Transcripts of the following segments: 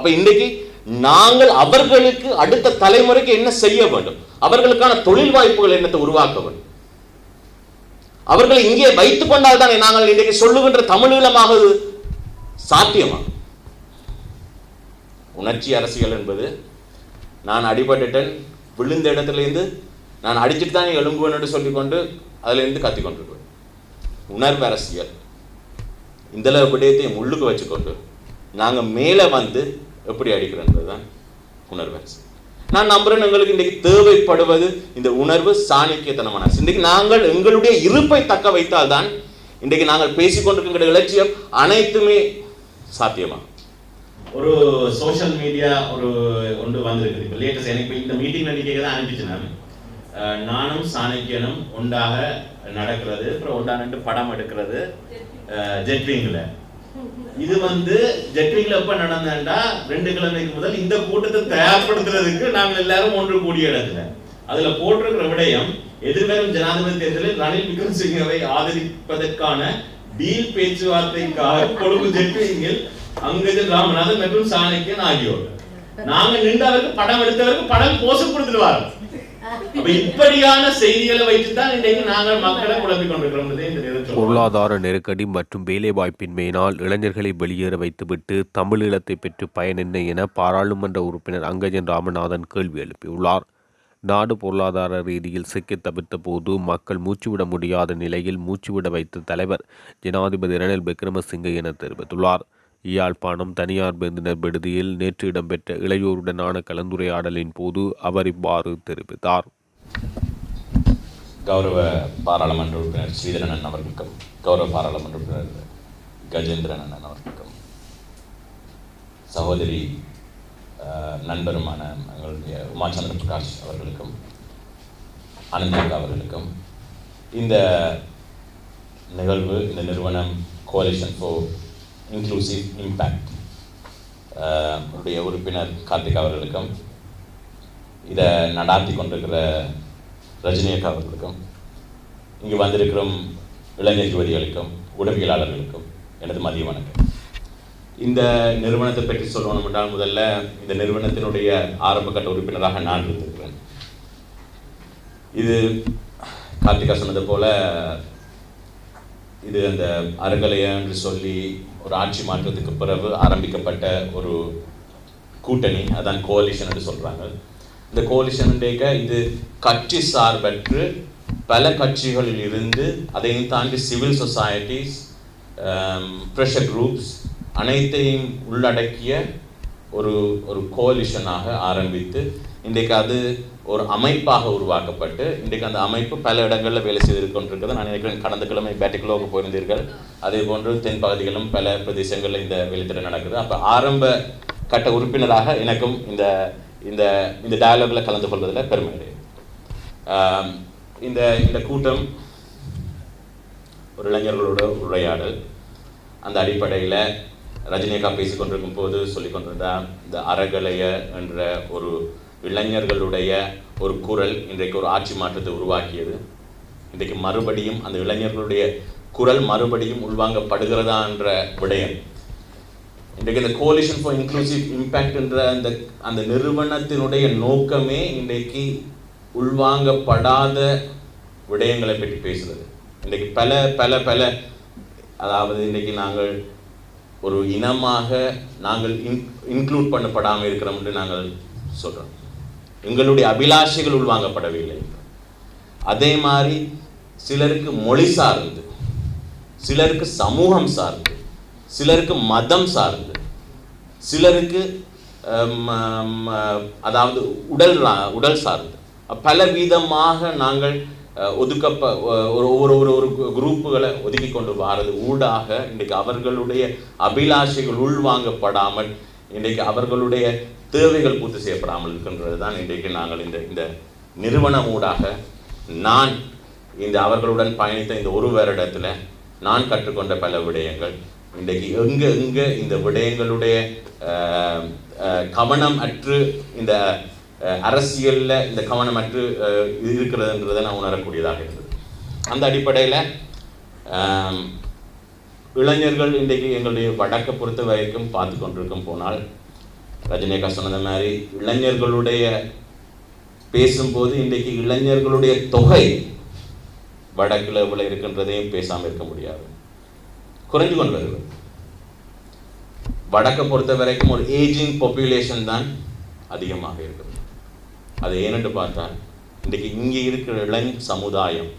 அப்ப இன்றைக்கு நாங்கள் அவர்களுக்கு அடுத்த தலைமுறைக்கு என்ன செய்ய வேண்டும்? அவர்களுக்கான தொழில் வாய்ப்புகள் என்னத்தை உருவாக்க வேண்டும்? அவர்களை இங்கே வைத்துக் கொண்டால் தானே நாங்கள் இன்றைக்கு சொல்லுகின்ற தமிழீழமாக சாத்தியமா? உணர்ச்சி அரசியல் என்பது நான் அடிபட்டுட்டேன் விழுந்த இடத்துலேருந்து நான் அடிச்சுட்டு தான் எழும்புவேன் என்று சொல்லிக்கொண்டு அதுலேருந்து கத்தி கொண்டிருக்கிறேன் உணர்வு அரசியல். இந்த விடயத்தை உள்ளுக்கு வச்சுக்கொண்டு நாங்கள் மேலே வந்து எப்படி அடிக்கிறேன்றது தான் உணர்வு. நான் நம்புறேன் எங்களுக்கு இன்றைக்கு தேவைப்படுவது இந்த உணர்வு சாணிக்கியத்தனமான. இன்றைக்கு நாங்கள் எங்களுடைய இருப்பை தக்க வைத்தால் தான் இன்றைக்கு நாங்கள் பேசிக்கொண்டிருக்கிற இலட்சியம் அனைத்துமே சாத்தியமாகும் ஒரு சோஷியல் மீடியா ஒரு ஒன்று வந்திருக்குது. இப்போ லேட்டஸ்ட் எனக்கு இந்த மீட்டிங் நடிக்கைக்கு தான் அனுப்பிச்சு நான். நானும் சாணக்கியனும் ஒன்றாக நடக்கிறது அப்புறம் ஒன்றாக படம் எடுக்கிறது ஜெட்விங்கில் இது வந்து ஜெட்விங்ல எப்ப நடந்தேன்டா ரெண்டு கிழமைக்கு முதல் இந்த கூட்டத்தை தயார்படுத்துறதுக்கு நாங்கள் எல்லாரும் ஒன்று கூடிய இடத்துல அதுல போட்டிருக்கிற விடயம் எதிர்வரும் ஜனாதிபதி தேர்தலில் ரணில் விக்ரமசிங்கவை ஆதரிப்பதற்கான டீல் பேச்சுவார்த்தைக்காக கொழும்பு ஜெட்விங்கில் அங்கஜன் ராமநாதன் மற்றும் சாணக்கியன் ஆகியோர். நாங்க நின்றவருக்கு படம் எடுத்தவருக்கு படம் போசப்படுத்துவார் இப்படியான செய்திகளை வைத்துதான் இன்றைக்கு நாங்கள் மக்களை குழப்பிக் கொண்டிருக்கிறோம். இந்த பொருளாதார நெருக்கடி மற்றும் வேலைவாய்ப்பின்மையினால் இளைஞர்களை வெளியேற வைத்துவிட்டு தமிழீழத்தை பெற்று பயன் என்ன என பாராளுமன்ற உறுப்பினர் அங்கஜன் ராமநாதன் கேள்வி எழுப்பியுள்ளார். நாடு பொருளாதார ரீதியில் சிக்கி தவிர்த்த போது மக்கள் மூச்சுவிட முடியாத நிலையில் மூச்சுவிட வைத்த தலைவர் ஜனாதிபதி ரணில் விக்ரமசிங்கே என தெரிவித்துள்ளார். யாழ்ப்பாணம் தனியார் விருந்தினர் விடுதியில் நேற்று இடம்பெற்ற இளையோருடனான கலந்துரையாடலின் போது அவர் இவ்வாறு தெரிவித்தார். கௌரவ பாராளுமன்ற உறுப்பினர் ஸ்ரீதரன் அவர்களுக்கும் கௌரவ பாராளுமன்ற உறுப்பினர் கஜேந்திரன் அண்ணன் அவர்களுக்கும் சகோதரி நண்பருமான எங்களுடைய உமாச்சந்திர பிரகாஷ் அவர்களுக்கும் அனந்தா அவர்களுக்கும் இந்த நிகழ்வு இந்த நிறுவனம் கோலேஷன் ஃபார் இன்க்ளூசிவ் இம்பேக்ட் உடைய உறுப்பினர் கார்த்திக் அவர்களுக்கும் இதை நடாத்தி கொண்டிருக்கிற ரஜினி அவர்களுக்கும் இங்கு வந்திருக்கிறோம் இளைஞர் யுவதிகளுக்கும் உடவியலாளர்களுக்கும் எனது மதிய வணக்கம். இந்த நிறுவனத்தை பற்றி சொல்லணும் என்றால் முதல்ல இந்த நிறுவனத்தினுடைய ஆரம்பகட்ட உறுப்பினராக நான் இருந்திருக்கிறேன். இது கார்த்திகா சொன்னது போல இது அந்த அறகலைய என்று சொல்லி ஒரு ஆட்சி மாற்றத்துக்கு பிறகு ஆரம்பிக்கப்பட்ட ஒரு கூட்டணி அதான் கோலிஷன் என்று சொல்கிறாங்க இந்த கோலிஷனுடைய இது கட்சி சார்பற்று பல கட்சிகளில் இருந்து அதையும் தாண்டி சிவில் சொசைட்டிஸ் ப்ரெஷர் குரூப்ஸ் அனைத்தையும் உள்ளடக்கிய ஒரு ஒரு கோலிஷனாக ஆரம்பித்து இன்றைக்கு அது ஒரு அமைப்பாக உருவாக்கப்பட்டு இன்றைக்கு அந்த அமைப்பு பல இடங்களில் வேலை செய்து கொண்டிருக்கிறது. நான் நினைக்கிறேன் கடந்த கிழமை பேட்டிக்குலோவுக்கு போயிருந்தீர்கள். அதே போன்று தென் பகுதிகளும் பல பிரதேசங்களில் இந்த வேலைத்திட்டம் நடக்குது. அப்போ ஆரம்ப கட்ட உறுப்பினராக எனக்கும் இந்த இந்த இந்த டயலாகில் கலந்து கொள்வதில் பெருமை அடையுது இந்த இந்த கூட்டம் ஒரு இளைஞர்களோட உரையாடல். அந்த அடிப்படையில் ரஜினிகா பேசி கொண்டிருக்கும் போது சொல்லி இந்த அறகலைய என்ற ஒரு இளைஞர்களுடைய ஒரு குரல் இன்றைக்கு ஒரு ஆட்சி மாற்றத்தை உருவாக்கியது. இன்றைக்கு மறுபடியும் அந்த இளைஞர்களுடைய குரல் மறுபடியும் உள்வாங்கப்படுகிறதா என்ற விடயம் இன்றைக்கு இந்த கோலிஷன் ஃபார் இன்க்ளூசிவ் இம்பேக்ட் என்ற அந்த அந்த நிறுவனத்தினுடைய நோக்கமே இன்றைக்கு உள்வாங்கப்படாத விடயங்களை பற்றி பேசுகிறது இன்றைக்கு பல பல பல அதாவது இன்றைக்கு நாங்கள் ஒரு இனமாக நாங்கள் இன் இன்க்ளூட் பண்ணப்படாமல் இருக்கிறோம் என்று நாங்கள் சொல்கிறோம் எங்களுடைய அபிலாஷைகள் உள்வாங்கப்படவில்லை. அதே மாதிரி சிலருக்கு மொழி சார்ந்து சிலருக்கு சமூகம் சார்ந்து சிலருக்கு மதம் சார்ந்து சிலருக்கு அதாவது உடல் உடல் சார்ந்து. பல விதமாக நாங்கள் ஒதுக்கப்ப ஒரு ஒரு ஒரு ஒரு குரூப்புகளை ஒதுக்கி கொண்டு வாரது ஊடாக இன்றைக்கு அவர்களுடைய அபிலாஷைகள் உள்வாங்கப்படாமல் இன்றைக்கு அவர்களுடைய தேவைகள் பூர்த்தி செய்யப்படாமல் இருக்கின்றது தான் இன்றைக்கு நாங்கள் இந்த இந்த நிறுவனம் ஊடாக நான் இந்த அவர்களுடன் பயணித்த இந்த ஒரு வருடத்தில் நான் கற்றுக்கொண்ட பல விடயங்கள். இன்றைக்கு எங்க எங்க இந்த விடயங்களுடைய கவனம் அற்று இந்த அரசியலில் இந்த கவனம் அற்று இது இருக்கிறதுன்றதை நான் உணரக்கூடியதாக இருந்தது. அந்த அடிப்படையில் இளைஞர்கள் இன்றைக்கு எங்களுடைய வடக்கை பொறுத்த வரைக்கும் பார்த்து கொண்டிருக்கும் போனால் ரஜினிகா சொன்னது மாதிரி இளைஞர்களுடைய பேசும்போது இன்றைக்கு இளைஞர்களுடைய தொகை வடக்கில் இவ்வளோ இருக்கின்றதையும் பேசாமல் இருக்க முடியாது. குறைஞ்சு கொண்டு வருகிறது வடக்கை பொறுத்த வரைக்கும் ஒரு ஏஜிங் பாப்புலேஷன் தான் அதிகமாக இருக்குது. அது ஏனென்று பார்த்தால் இன்றைக்கு இங்கே இருக்கிற இளம் சமுதாயம்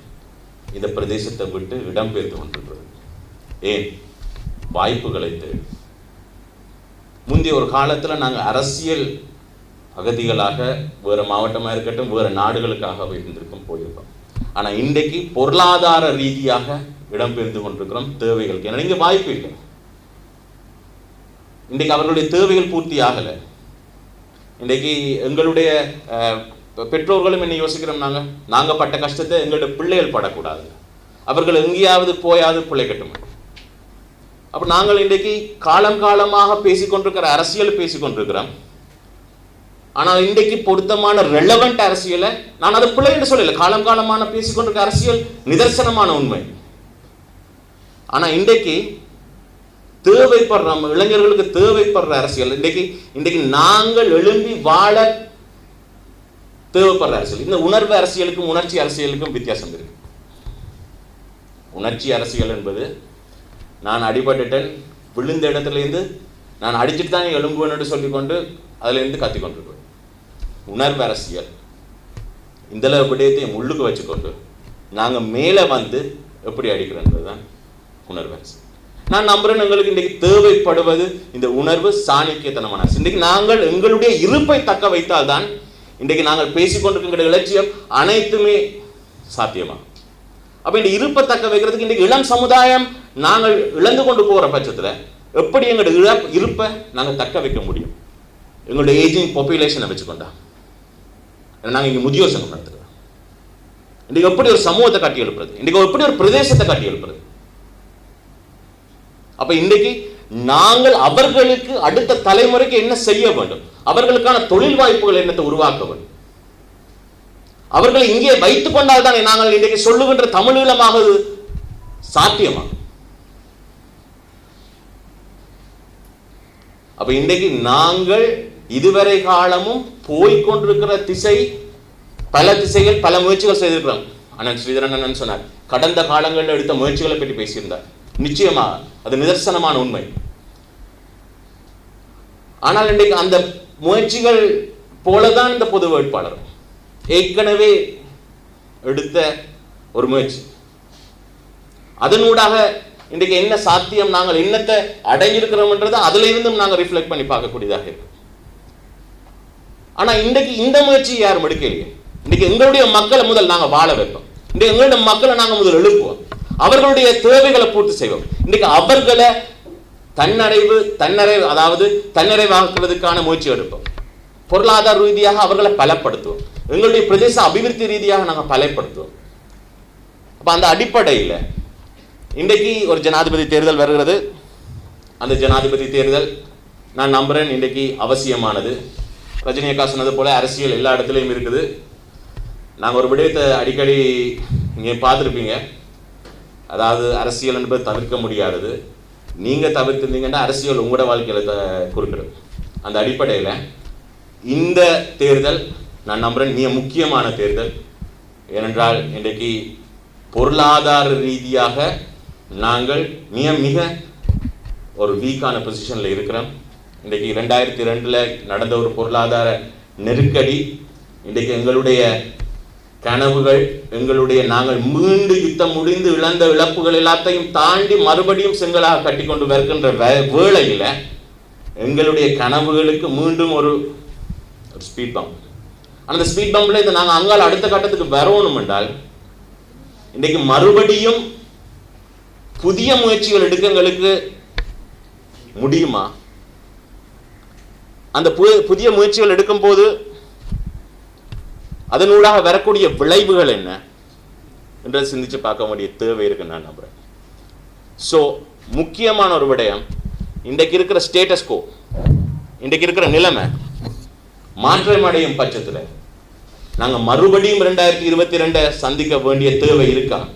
இந்த பிரதேசத்தை விட்டு இடம்பெயர்ந்து கொண்டிருக்கிறது. ஏன்? வாய்ப்புகளை தேடி. முந்தைய ஒரு காலத்தில் நாங்கள் அரசியல் அகதிகளாக வேறு மாவட்டமாக இருக்கட்டும் வேறு நாடுகளுக்காக இருந்திருக்கோம் போயிருக்கோம். ஆனால் இன்றைக்கு பொருளாதார ரீதியாக இடம்பெயர்ந்து கொண்டிருக்கிறோம் தேவைகளுக்கு. ஏன்னா இங்கே வாய்ப்பு இல்லை. இன்றைக்கு அவர்களுடைய தேவைகள் பூர்த்தி ஆகலை. இன்றைக்கு எங்களுடைய பெற்றோர்களும் என்ன யோசிக்கிறோம் நாங்கள் நாங்கள் பட்ட கஷ்டத்தை எங்களுடைய பிள்ளைகள் படக்கூடாது. அவர்கள் எங்கேயாவது போயாவது பிள்ளைக்கட்டும் அப்போ நாங்கள் இன்றைக்கு காலம் காலமாக பேசிக்கொண்டிருக்கிற அரசியல் பேசிக்கொண்டிருக்கிறோம். ஆனால் இன்றைக்கு பொருத்தமான ரெலவெண்ட் அரசியலை நான் அதை பிள்ளை என்று காலம் காலமான பேசிக்கொண்டிருக்க அரசியல் நிதர்சனமான உண்மை. ஆனால் இன்றைக்கு தேவைப்படுற நம்ம இளைஞர்களுக்கு தேவைப்படுற அரசியல் இன்றைக்கு இன்றைக்கு நாங்கள் எழும்பி வாழ தேவைப்படுற அரசியல். இந்த உணர்வு அரசியலுக்கும் உணர்ச்சி அரசியலுக்கும் வித்தியாசம் இருக்கு. உணர்ச்சி அரசியல் என்பது நான் அடிபட்டுட்டேன் விழுந்த இடத்துலேருந்து நான் அடிச்சுட்டு தான் எழும்புவேன்னு சொல்லிக்கொண்டு அதுலேருந்து கத்தி கொண்டிருப்பேன். உணர்வு அரசியல். இந்தளவு விடயத்தையும் உள்ளுக்கு வச்சுக்கொண்டு நாங்கள் மேலே வந்து எப்படி அடிக்கிறோன்றது தான் உணர்வு. நான் நம்புறேன் எங்களுக்கு இன்றைக்கு தேவைப்படுவது இந்த உணர்வு சாணிக்கியத்தனமான. இன்றைக்கு நாங்கள் எங்களுடைய இருப்பை தக்க வைத்தால் தான் இன்றைக்கு நாங்கள் பேசிக்கொண்டிருக்கிற இலட்சியம் அனைத்துமே சாத்தியமாகும். அப்ப இந்த இருப்பை தக்க வைக்கிறதுக்கு இன்றைக்கு இளம் சமுதாயம் நாங்கள் இழந்து கொண்டு போகிற பட்சத்தில் எப்படி எங்களுடைய இழ இருப்பை நாங்கள் தக்க வைக்க முடியும்? எங்களுடைய ஏஜிங் பாப்புலேஷனை வச்சுக்கொண்டா. நாங்கள் இங்கே முதியோர் சங்கம் நடத்துகிறோம் இன்றைக்கு எப்படி ஒரு சமூகத்தை கட்டி எழுப்புறது இன்றைக்கு எப்படி ஒரு பிரதேசத்தை கட்டி எழுப்புறது அப்ப இன்றைக்கு நாங்கள் அவர்களுக்கு அடுத்த தலைமுறைக்கு என்ன செய்ய வேண்டும்? அவர்களுக்கான தொழில் வாய்ப்புகள் என்னத்தை உருவாக்க வேண்டும்? அவர்களை இங்கே வைத்துக் கொண்டால் தானே நாங்கள் இன்றைக்கு சொல்லுகின்ற தமிழீழமாக சாத்தியமா? அப்ப இன்றைக்கு நாங்கள் இதுவரை காலமும் போய்க்கொண்டிருக்கிற திசை பல திசைகள் பல முயற்சிகள் செய்திருக்கிறோம். அண்ணன் ஸ்ரீதரன் அண்ணன் சொன்னார் கடந்த காலங்களில் எடுத்த முயற்சிகளை பற்றி பேசியிருந்தார். நிச்சயமாக அது நிதர்சனமான உண்மை. ஆனால் இன்றைக்கு அந்த முயற்சிகள் போலதான் இந்த பொது வேட்பாளர். ஏற்கனவே எடுத்த ஒரு முயற்சி. அதனூடாக இன்றைக்கு என்ன சாத்தியம் நாங்கள் என்னத்தை அடைஞ்சிருக்கிறோம்ன்றது அதுல இருந்தும் நாங்கள் ரிஃப்ளெக்ட் பண்ணி பார்க்கக்கூடியதாக இருக்கு. ஆனா இன்றைக்கு இந்த முயற்சி யாரும் எடுக்கலையே. இன்னைக்கு எங்களுடைய மக்களை முதல் நாங்க வாழ வைப்போம். இன்றைக்கு எங்களுடைய மக்களை நாங்க முதல் எழுப்புவோம். அவர்களுடைய தேவைகளை பூர்த்தி செய்வோம். இன்னைக்கு அவர்களை தன்னடைவு தன்னறைவு அதாவது தன்னிறைவாக்குவதற்கான முயற்சி எடுப்போம். பொருளாதார ரீதியாக அவர்களை பலப்படுத்துவோம். எங்களுடைய பிரதேச அபிவிருத்தி ரீதியாக நாங்கள் பலப்படுத்துவோம். அப்போ அந்த அடிப்படையில் இன்றைக்கு ஒரு ஜனாதிபதி தேர்தல் வருகிறது. அந்த ஜனாதிபதி தேர்தல் நான் நம்புறேன் இன்றைக்கு அவசியமானது. ரஜினியக்கா சொன்னது போல அரசியல் எல்லா இடத்துலையும் இருக்குது. நாங்கள் ஒரு விடயத்தை அடிக்கடி இங்கே பார்த்துருப்பீங்க. அதாவது அரசியல் என்பது தவிர்க்க முடியாதது. நீங்கள் தவிர்த்திருந்தீங்கன்னா அரசியல் உங்களோட வாழ்க்கையில் த குறுக்கிடும் அந்த அடிப்படையில் இந்த தேர்தல் நான் நம்புறேன் மிக முக்கியமான தேர்தல். ஏனென்றால் இன்றைக்கு பொருளாதார ரீதியாக நாங்கள் மிக மிக ஒரு வீக்கான பொசிஷனில் இருக்கிறோம். இன்றைக்கு ரெண்டாயிரத்தி ரெண்டில் நடந்த ஒரு பொருளாதார நெருக்கடி இன்றைக்கு எங்களுடைய கனவுகள் எங்களுடைய நாங்கள் மீண்டு யுத்தம் முடிந்து இழந்த இழப்புகள் எல்லாத்தையும் தாண்டி மறுபடியும் செங்கலாக கட்டி கொண்டு வருகின்ற வே- வேளையில எங்களுடைய கனவுகளுக்கு மீண்டும் ஒரு ஒரு ஸ்பீட் பம்ப் அந்த ஸ்பீட் பம்பில் இதை நாங்கள் அங்கால் அடுத்த கட்டத்துக்கு வரணும் என்றால் இன்றைக்கு மறுபடியும் புதிய முயற்சிகள் எடுக்க எங்களுக்கு முடியுமா? அந்த புதிய முயற்சிகள் எடுக்கும்போது அதனூடாக வரக்கூடிய விளைவுகள் என்ன? என்றதை சிந்திச்சு பார்க்க வேண்டிய தேவை இருக்குன்னு நான் நம்புறேன். ஸோ முக்கியமான ஒரு விடயம் இன்றைக்கு இருக்கிற ஸ்டேட்டஸ்கோ இன்றைக்கு இருக்கிற நிலைமை மாற்றம் அடையும் பட்சத்தில் நாங்கள் மறுபடியும் ரெண்டாயிரத்தி இருபத்தி ரெண்டை சந்திக்க வேண்டிய தேவை இருக்கா?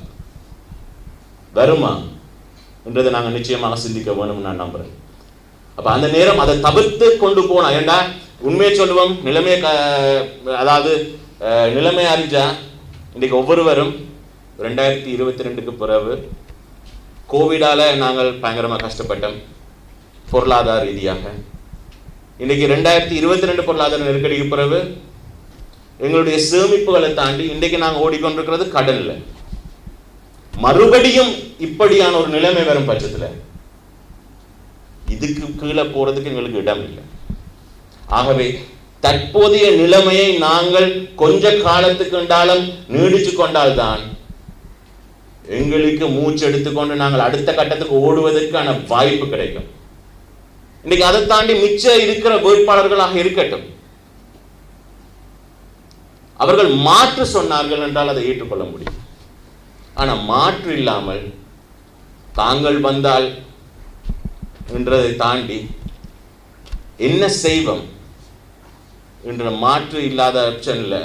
வருமா? என்றதை நாங்கள் நிச்சயமாக சிந்திக்க வேணும்னு நான் நம்புறேன். அப்போ அந்த நேரம் அதை தவிர்த்து கொண்டு போனா ஏண்டா? உண்மையை சொல்லுவோம் நிலைமையை க- அதாவது நிலைமை அறிஞ்சா இன்றைக்கு ஒவ்வொருவரும் ரெண்டாயிரத்தி இருபத்தி ரெண்டுக்கு பிறகு கோவிடால் நாங்கள் பயங்கரமாக கஷ்டப்பட்டோம். பொருளாதார ரீதியாக. இன்றைக்கி ரெண்டாயிரத்தி இருபத்தி ரெண்டு பொருளாதார நெருக்கடிக்கு பிறகு எங்களுடைய சேமிப்புகளை தாண்டி இன்றைக்கு நாங்கள் ஓடிக்கொண்டிருக்கிறது கடலில். மறுபடியும் இப்படியான ஒரு நிலைமை வரும் பட்சத்தில் இதுக்கு கீழே போகிறதுக்கு எங்களுக்கு இடம் இல்லை ஆகவே தற்போதைய நிலைமையை நாங்கள் கொஞ்ச காலத்துக்கு என்றாலும் நீடிச்சு கொண்டால்தான் எங்களுக்கு மூச்சு எடுத்துக்கொண்டு நாங்கள் அடுத்த கட்டத்துக்கு ஓடுவதற்கான வாய்ப்பு கிடைக்கும். இன்னைக்கு அதை தாண்டி மிச்சம் இருக்கிற வேட்பாளர்களாக இருக்கட்டும். அவர்கள் மாற்று சொன்னார்கள் என்றால் அதை ஏற்றுக்கொள்ள முடியும். ஆனால் மாற்று இல்லாமல் தாங்கள் வந்தால் என்றதை தாண்டி என்ன செய்வோம்? என்ற மாற்று இல்லாத ஆப்ஷனில்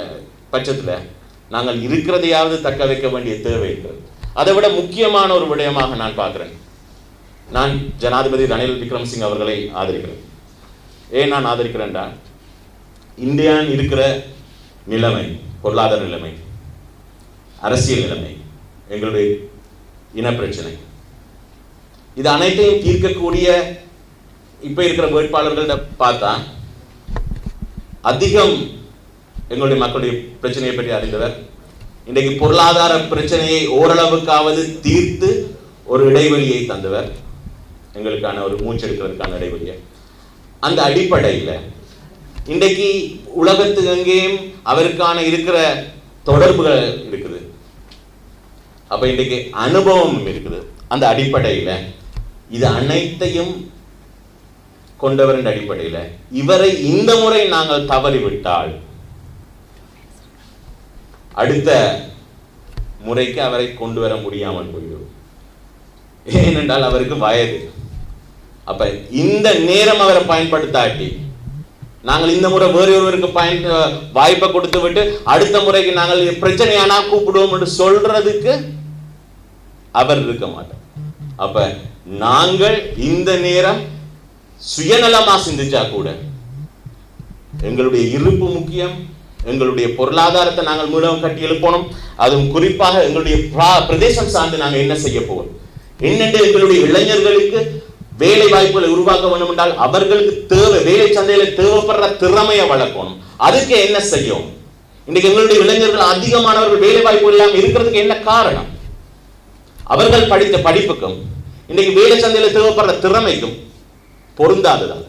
பட்சத்தில் நாங்கள் இருக்கிறதையாவது தக்க வைக்க வேண்டிய தேவை இருக்கிறது அதை விட முக்கியமான ஒரு விடயமாக நான் பார்க்குறேன். நான் ஜனாதிபதி ரணில் விக்ரமசிங் அவர்களை ஆதரிக்கிறேன். ஏன் நான் ஆதரிக்கிறேன்டா? இந்தியான் இருக்கிற நிலைமை பொருளாதார நிலைமை அரசியல் நிலைமை எங்களுடைய இன பிரச்சனை இது அனைத்தையும் தீர்க்கக்கூடிய இப்போ இருக்கிற வேட்பாளர்கள்ட்ட பார்த்தா அதிகம் எங்களுடைய மக்களுடைய பிரச்சனையை பற்றி அறிந்தவர். இன்றைக்கு பொருளாதார பிரச்சனையை ஓரளவுக்காவது தீர்த்து ஒரு இடைவெளியை தந்தவர். எங்களுக்கான ஒரு மூச்செடுக்கிறதுக்கான இடைவெளியை. அந்த அடிப்படையில் இன்றைக்கு உலகத்து எங்கேயும் அவருக்கான இருக்கிற தொடர்புகள் இருக்குது. அப்ப இன்றைக்கு அனுபவம் இருக்குது. அந்த அடிப்படையில் இது அனைத்தையும் கொண்டவரின் அடிப்படையில். இவரை இந்த முறை நாங்கள் தவறிவிட்டால் அடுத்த முறைக்கு அவரை கொண்டு வர முடியாமல் போயிடும் ஏனென்றால் அவருக்கு வயது. அப்ப இந்த நேரம் அவரை பயன்படுத்தாட்டி நாங்கள் இந்த முறை வேறு ஒருவருக்கு பயன் வாய்ப்பை கொடுத்து விட்டு அடுத்த முறைக்கு நாங்கள் பிரச்சனையானா கூப்பிடுவோம் என்று சொல்றதுக்கு அவர் இருக்க மாட்டார். அப்ப நாங்கள் இந்த நேரம் சுயநலமா சிந்திச்சா கூட எங்களுடைய இருப்பு முக்கியம். எங்களுடைய பொருளாதாரத்தை நாங்கள் மூலம் கட்டி எழுப்பணும். அதுவும் குறிப்பாக எங்களுடைய பிரா- பிரதேசம் சார்ந்து நாங்கள் என்ன செய்ய போவோம் என்னென்று எங்களுடைய இளைஞர்களுக்கு வேலை வாய்ப்புகளை உருவாக்க வேண்டும் என்றால் அவர்களுக்கு தேவை வேலை சந்தையில தேவைப்படுற திறமையை வளர்க்கணும். அதுக்கு என்ன செய்யும் இன்னைக்கு எங்களுடைய இளைஞர்கள் அதிகமானவர்கள் வேலை வாய்ப்பு இல்லாமல் இருக்கிறதுக்கு என்ன காரணம்? அவர்கள் படித்த படிப்புக்கும் இன்னைக்கு வேலை சந்தையில தேவைப்படுற திறமைக்கும் பொருந்தாததால்.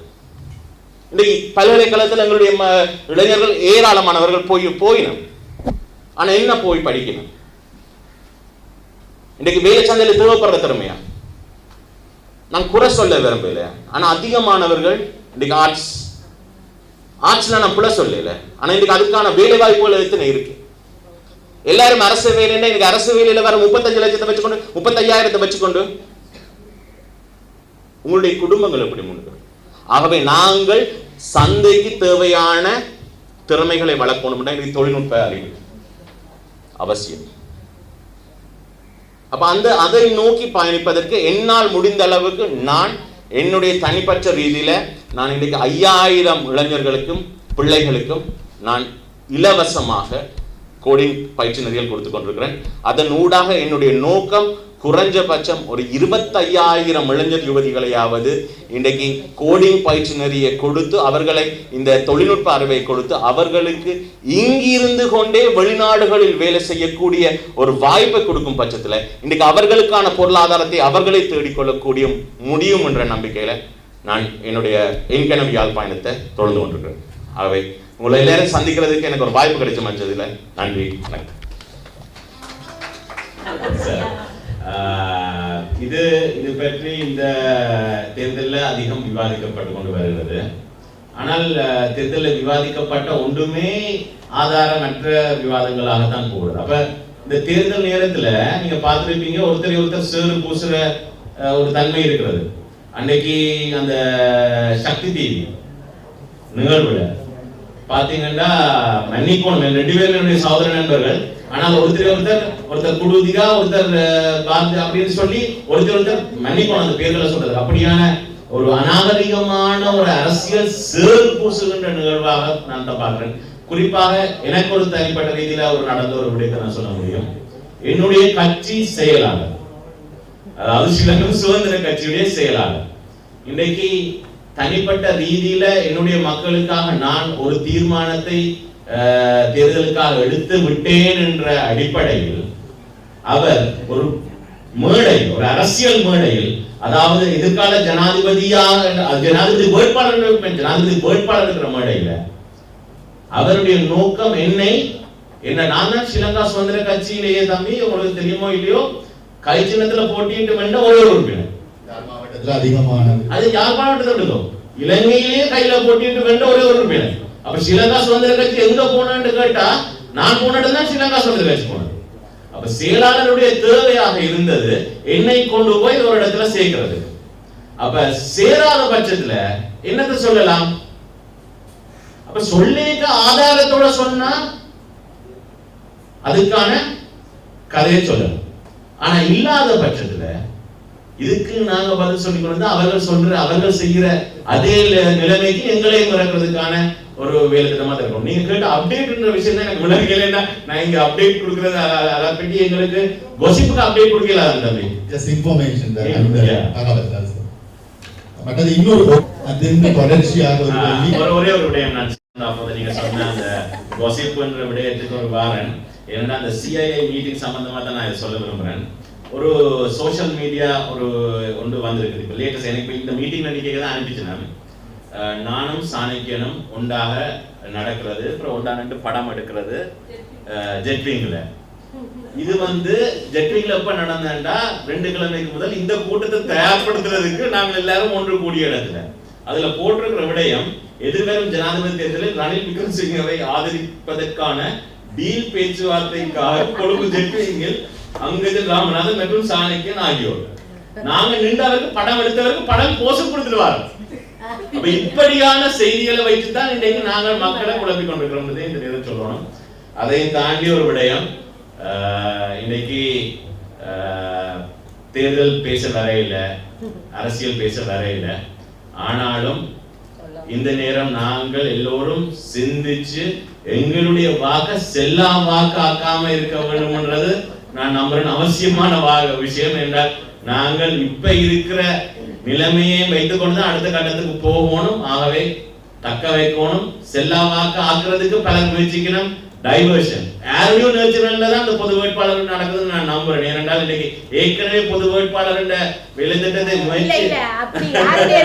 இன்னைக்கு பல்கலைக்கழகத்தில் எங்களுடைய இளைஞர்கள் ஏராளமானவர்கள் போய் போயினோம் ஆனா என்ன போய் படிக்கணும்? இன்னைக்கு வேலை சந்தையில தேவைப்படுற திறமையா? நான் குறை சொல்ல விரும்பல ஆனா அதிகமானவர்கள் இன்னைக்கு ஆர்ட்ஸ் ஆர்ட்ஸ்ல நான் புல சொல்லல. ஆனா இன்னைக்கு அதுக்கான வேலை வாய்ப்புகள் எத்தனை இருக்கு? எல்லாரும் அரசு வேலைன்னா இன்னைக்கு அரசு வேலையில் வர முப்பத்தஞ்சு லட்சத்தை வச்சுக்கொண்டு முப்பத்தையாயிரத்தை வச்சுக்கொண்டு உங்களுடைய குடும்பங்கள் எப்படி முன்னுக்கு ஆகவே நாங்கள் சந்தைக்கு தேவையான திறமைகளை வளர்க்கணும்னா எங்களுக்கு தொழில்நுட்ப அறிவு அவசியம். அப்ப அந்த அதை நோக்கி பயணிப்பதற்கு என்னால் முடிந்த அளவுக்கு நான் என்னுடைய தனிப்பட்ட ரீதியில நான் இன்றைக்கு ஐயாயிரம் இளைஞர்களுக்கும் பிள்ளைகளுக்கும் நான் இலவசமாக கோடிங் பயிற்சி நெறிகள் கொடுத்து கொண்டிருக்கிறேன். அதன் ஊடாக என்னுடைய நோக்கம் குறைஞ்சபட்சம் ஒரு இருபத்தையாயிரம் இளைஞர் யுவதிகளையாவது இன்றைக்கு கோடிங் பயிற்சி நெறியை கொடுத்து அவர்களை இந்த தொழில்நுட்ப அறிவை கொடுத்து அவர்களுக்கு இங்கிருந்து கொண்டே வெளிநாடுகளில் வேலை செய்யக்கூடிய ஒரு வாய்ப்பை கொடுக்கும் பட்சத்தில் இன்றைக்கு அவர்களுக்கான பொருளாதாரத்தை அவர்களை தேடிக்கொள்ளக்கூடிய முடியும் என்ற நம்பிக்கையில் நான் என்னுடைய இன்கனம் யாழ்ப்பாணத்தை தொடர்ந்து கொண்டிருக்கிறேன். ஆகவே உங்களை எல்லாரும் சந்திக்கிறதுக்கு எனக்கு ஒரு வாய்ப்பு கிடைச்ச மஞ்சதில் நன்றி வணக்கம். இது இது பற்றி இந்த தேர்தலில் அதிகம் விவாதிக்கப்பட்டு கொண்டு வருகிறது. ஆனால் தேர்தலில் விவாதிக்கப்பட்ட ஒன்றுமே ஆதாரமற்ற விவாதங்களாகத்தான் போகுது. அப்ப இந்த தேர்தல் நேரத்துல நீங்க பார்த்துருப்பீங்க ஒருத்தரை ஒருத்தர் சேறு பூசுற ஒரு தன்மை இருக்கிறது. அன்னைக்கு அந்த சக்தி தேவி நிகழ்வுல பாத்தீங்கன்னா மன்னிக்கோணும் ரெண்டு பேரும் என்னுடைய சகோதர நண்பர்கள் ஆனால் ஒருத்தர் ஒருத்தர் ஒருத்தர் குடுதிகா ஒருத்தர் அப்படின்னு சொல்லி ஒருத்தர் ஒருத்தர் மன்னிக்கணும் அந்த பேர்களை சொல்றது. அப்படியான ஒரு அநாகரிகமான ஒரு அரசியல் சேர் பூசுகின்ற நிகழ்வாக நான் பார்க்கிறேன். குறிப்பாக எனக்கு ஒரு தனிப்பட்ட ரீதியில ஒரு நடந்த ஒரு விடயத்தை நான் சொல்ல முடியும். என்னுடைய கட்சி செயலாளர் அதாவது ஸ்ரீலங்கன் சுதந்திர கட்சியுடைய செயலாளர் இன்றைக்கு தனிப்பட்ட ரீதியில என்னுடைய மக்களுக்காக நான் ஒரு தீர்மானத்தை தேர்தலுக்காக எடுத்து விட்டேன் என்ற அடிப்படையில் அவர் ஒரு மேடை ஒரு அரசியல் மேடையில் அதாவது எதிர்கால ஜனாதிபதியாக ஜனாதிபதி வேட்பாளர் ஜனாதிபதி வேட்பாளர் இருக்கிற மேடையில அவருடைய நோக்கம் என்னை என்ன நான் தான் ஸ்ரீலங்கா சுதந்திர கட்சியிலேயே தம்பி உங்களுக்கு தெரியுமோ இல்லையோ கை சின்னத்துல போட்டிட்டு வென்ற ஒரே ஒரு உறுப்பினர். அதிகமானது? அது யாழ்ப்பாணத்தில் விடுதோம் இலங்கையிலேயே கையில போட்டிட்டு வென்ற ஒரே ஒரு உறுப்பினர். அப்ப ஸ்ரீலங்கா சுதந்திர கட்சி எங்க போனேன்னு கேட்டா நான் போனது தான் ஸ்ரீலங்கா சுதந்திர கட்சி போனது. அப்ப செயலாளருடைய தேவையாக இருந்தது என்னை கொண்டு போய் ஒரு இடத்துல சேர்க்கிறது. அப்ப சேராத பட்சத்துல என்னத்தை சொல்லலாம்? அப்ப சொல்லிக்க ஆதாரத்தோட சொன்னா அதுக்கான கதையை சொல்லணும். ஆனா இல்லாத பட்சத்துல இதுக்கு நாங்க பதில் சொல்லி கொண்டு அவர்கள் சொல்ற அவர்கள் செய்கிற அதே நில- நிலைமைக்கு எங்களையும் இறக்குறதுக்கான ஒரு வேலை திட்டமா இருக்கும். நீங்க கேட்ட அப்டேட்ன்ற விஷயம் தான் எனக்கு விளங்கலைன்னா நான் இங்க அப்டேட் கொடுக்கறது அதை பற்றி எங்களுக்கு கொசிப்புக்கு அப்டேட் கொடுக்கல தம்பி. ஜஸ்ட் இன்ஃபர்மேஷன் மற்றது இன்னொரு அதிர்ந்து தொடர்ச்சியாக ஒரு ஒரு விடயம் நான். அப்போது நீங்க சொன்ன அந்த gossipன்ற விடயத்துக்கு ஒரு வாரன் ஏன்னா அந்த சிஐஐ மீட்டிங் சம்பந்தமா தான் நான் இதை சொல்ல விரும்புறேன். ஒரு சோஷியல் மீடியா ஒரு ஒன்று வந்திருக்குது. இப்போ லேட்டஸ்ட் எனக்கு இந்த மீட்டிங் நடிக்கை தான் அனுப்பிச்சு நான் நானும் சாணக்கியனும் ஒன்றாக நடக்கிறது அப்புறம் ஒன்றாக படம் எடுக்கிறது ஜெட்விங்கில் இது வந்து ஜெட்விங்கில் எப்போ நடந்தேன்டா ரெண்டு கிழமைக்கு முதல் இந்த கூட்டத்தை தயார்படுத்துறதுக்கு நாங்கள் எல்லாரும் ஒன்று கூடிய இடத்துல. அதுல போட்டிருக்கிற விடயம் எதிர்வரும் ஜனாதிபதி தேர்தலில் ரணில் விக்ரமசிங்கவை ஆதரிப்பதற்கான டீல் பேச்சுவார்த்தைக்காக கொழும்பு ஜெட்விங்கில் அங்கஜன் ராமநாதன் மற்றும் சாணக்கியன் ஆகியோர் நாங்க நின்றவருக்கு படம் எடுத்தவருக்கு படம் போசம் கொடுத்துருவார் அப்ப இப்படியான செய்திகளை வைத்துதான் இன்றைக்கு நாங்கள் மக்களை குழப்பிக் கொண்டிருக்கிறோம் என்பதை இந்த நேரம் சொல்லணும். அதையும் தாண்டி ஒரு விடயம் இன்னைக்கு ஆஹ், தேர்தல் பேச வரையில அரசியல் பேச வரையில ஆனாலும் இந்த நேரம் நாங்கள் எல்லோரும் சிந்திச்சு எங்களுடைய வாக்க செல்லா வாக்கு ஆக்காம இருக்க வேண்டும்ன்றது நான் நம்புறேன் அவசியமான விஷயம் என்றால் நாங்கள் இப்ப இருக்கிற நிலைமையை வைத்துக் கொண்டு அடுத்த கட்டத்துக்கு போகணும். ஆகவே தக்க வைக்கணும். செல்லா வாக்கு ஆக்குறதுக்கு பலர் முயற்சிக்கணும். டைவர்ஷன் யாரையும் நேர்ச்சினல்ல தான் இந்த பொது வேட்பாளர் நடக்குதுன்னு நான் நம்புறேன். ஏனென்றால் இன்னைக்கு ஏற்கனவே பொது வேட்பாளர் இல்ல முயற்சி யாருடைய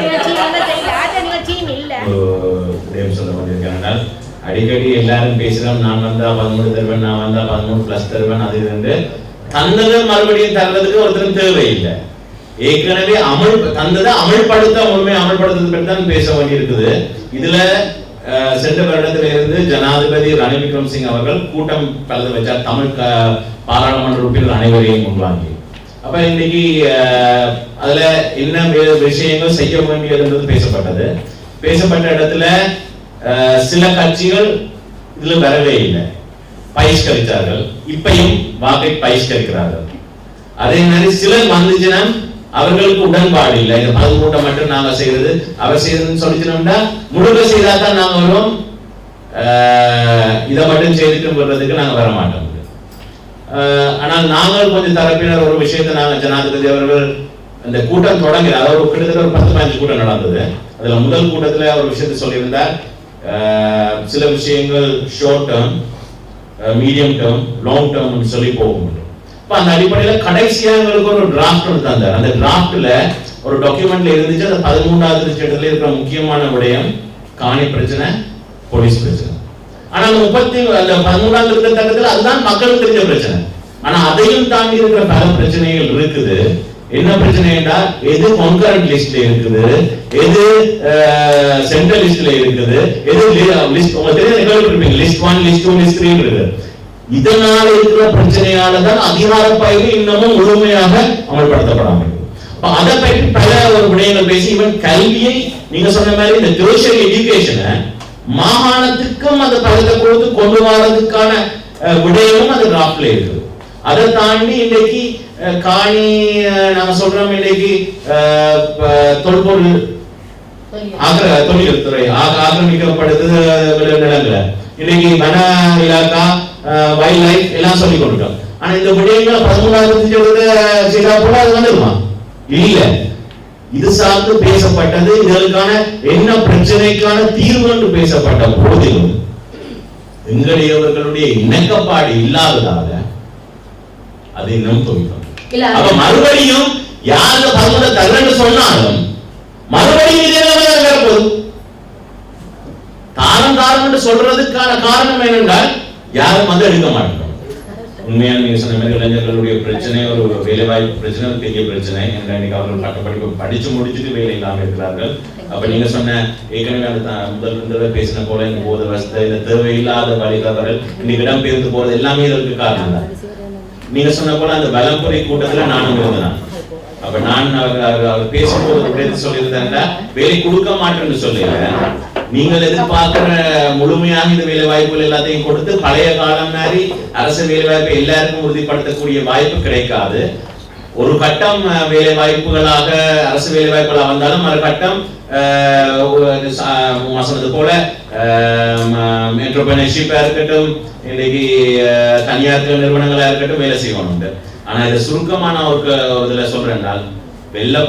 யாருடைய சொல்ல அடிக்கடி எல்லாரும் பேசுறோம் நான் வந்தா பதிமூணு தருவேன் நான் வந்தா பதிமூணு பிளஸ் தருவேன் அது இது தந்ததை மறுபடியும் தர்றதுக்கு ஒருத்தரும் தேவையில்லை. ஏற்கனவே அமல் தந்ததை அமல்படுத்த முழுமை அமல்படுத்துறது பற்றி தான் பேச வேண்டியிருக்குது. இதுல சென்ற வருடத்தில இருந்து ஜனாதிபதி ரணில் விக்ரம்சிங் அவர்கள் கூட்டம் கலந்து வச்சார். தமிழ் க- பாராளுமன்ற உறுப்பினர் அனைவரையும் முன்வாங்கி. அப்ப இன்னைக்கு அதுல என்ன விஷயங்கள் செய்ய வேண்டியது என்பது பேசப்பட்டது. பேசப்பட்ட இடத்துல சில கட்சிகள் இதுல வரவே இல்லை. பயிஷ்கரித்தார்கள். இப்பையும் வாக்கை பயிஷ்கரிக்கிறார்கள். அதே மாதிரி சிலர் வந்துச்சுன்னா அவர்களுக்கு உடன்பாடு இல்லை. இந்த பதவி கூட்டம் மட்டும் நாங்க செய்யறது அவர் செய்யறதுன்னு சொல்லிச்சுனோம்னா முழுக்க செய்தா தான் நாங்க வரும். இதை மட்டும் செய்துட்டு வர்றதுக்கு நாங்க வர மாட்டோம். ஆனால் நாங்கள் கொஞ்சம் தரப்பினர் ஒரு விஷயத்தை நாங்க ஜனாதிபதி அவர்கள் அந்த கூட்டம் தொடங்கி அதாவது கிட்டத்தட்ட ஒரு பத்து பதினஞ்சு கூட்டம் நடந்தது. அதுல முதல் கூட்டத்துல ஒரு விஷயத்தை சொல்லியிருந்தார். Uh, சில விஷயங்கள் short term medium term long டேர்ம்னு சொல்லி போக முடியும் இப்போ அந்த அடிப்படையில் கடைசியாக எங்களுக்கு ஒரு டிராஃப்ட் ஒன்று தந்தார். அந்த டிராஃப்ட்டில் ஒரு டாக்குமெண்ட்ல இருந்துச்சு. அந்த பதிமூன்றாவது திருச்சட்டத்துல இருக்கிற முக்கியமான விடயம் காணி பிரச்சனை போலீஸ் பிரச்சனை. ஆனா அந்த முப்பத்தி அந்த பதிமூன்றாவது இருக்கிற சட்டத்துல அதுதான் மக்களுக்கு தெரிஞ்ச பிரச்சனை. ஆனா அதையும் தாண்டி இருக்கிற பல பிரச்சனைகள் இருக்குது. என்ன பிரச்சனைடா எது கான்கரண்ட் லிஸ்ட்ல இருக்குது? எது சென்ட்ரல் லிஸ்ட்ல இருக்குது? எது லிஸ்ட் உங்களுக்கு தெரியும் list one list two list three இருக்குது இதனால இருக்கிற பிரச்சனையால தான் அதிகார பயிர் இன்னமும் முழுமையாக அமல்படுத்தப்படாமல் அதை பற்றி பல ஒரு விடயங்கள் பேசி இவன் கல்வியை நீங்க சொன்ன மாதிரி இந்த டெரிஷரி எஜுகேஷனை மாகாணத்துக்கும் அந்த பதத்தை கொடுத்து கொண்டு வரதுக்கான விடயமும் அந்த டிராப்ட்ல இருக்குது. அதை தாண்டி இன்னைக்கு காணி நாங்க சொல்றோம் இன்னைக்கு தொல்பொருள் தொழில். துறை ஆக்கிரமிக்கப்படுது நிலங்கள இன்னைக்கு வன இலாக்கா வைல்ட் லைஃப் எல்லாம் சொல்லி கொண்டுட்டோம் ஆனா இந்த விடயங்களை பதிமூணாயிரத்தி சொல்றது சிங்கப்பூர்ல அது வந்துருமா இல்ல. இது சார்ந்து பேசப்பட்டது இதற்கான என்ன பிரச்சனைக்கான தீர்வு என்று பேசப்பட்ட போதிலும் எங்களுடையவர்களுடைய இணக்கப்பாடு இல்லாததால அது இன்னும் துவைக்கும் இல்ல அப்ப மறுபடியும் யார் இந்த பதிமூணு சொன்னாலும் மறுபடியும் இதே நிலைமையாக தான் தாரம் தாரம் என்று சொல்றதுக்கான காரணம் என்னென்றால் யாரும் வந்து எடுக்க மாட்டோம். உண்மையான நீங்க சொன்ன மாதிரி இளைஞர்களுடைய பிரச்சனை ஒரு வேலை வாய்ப்பு பிரச்சனை ஒரு பெரிய பிரச்சனை என்ற இன்னைக்கு அவர்கள் பட்டப்படிப்பு படிச்சு முடிச்சுட்டு வேலை இல்லாமல் இருக்கிறார்கள். அப்ப நீங்க சொன்ன ஏற்கனவே அந்த முதல் தடவை பேசின போல இந்த போத வசதி இந்த தேவையில்லாத வழிகாவல் இன்னைக்கு இடம்பெயர்ந்து போறது எல்லாமே இதற்கு காரணம் தான் நீங்க சொன்ன போல அந்த வலம்புரை கூட்டத்துல நானும் இருந்தேன். அப்ப நான் அவர் அவர் பேசும்போது ஒரு சொல்லியிருந்தேன் சொல்லியிருந்தாங்க வேலை கொடுக்க மாட்டேன்னு சொல்லல. நீங்கள் எதிர்பார்க்கிற முழுமையாக இந்த வேலை வாய்ப்புகள் எல்லாத்தையும் கொடுத்து பழைய காலம் மாதிரி அரசு வேலை வாய்ப்பை எல்லாருக்கும் உறுதிப்படுத்தக்கூடிய வாய்ப்பு கிடைக்காது. ஒரு கட்டம் வேலை வாய்ப்புகளாக அரசு வேலை வாய்ப்புகளாக வந்தாலும் மறு கட்டம் அஹ், போல என்டர்பிரினர்ஷிப்பாக இருக்கட்டும் இன்னைக்கு தனியார் நிறுவனங்களாக நிறுவனங்களா இருக்கட்டும் வேலை செய்யணும் ஆனா இதை சுருக்கமான ஒரு இதில் ஒரு வெளில சொல்றேன்னால்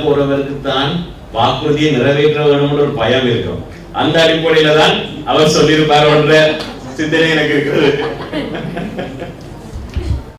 போறவருக்கு தான் வாக்குறுதியை நிறைவேற்ற வேணும்னு ஒரு பயம் இருக்கும் அந்த அடிப்படையில தான் அவர் சொல்லியிருப்பார் என்ற சிந்தனை எனக்கு இருக்கிறது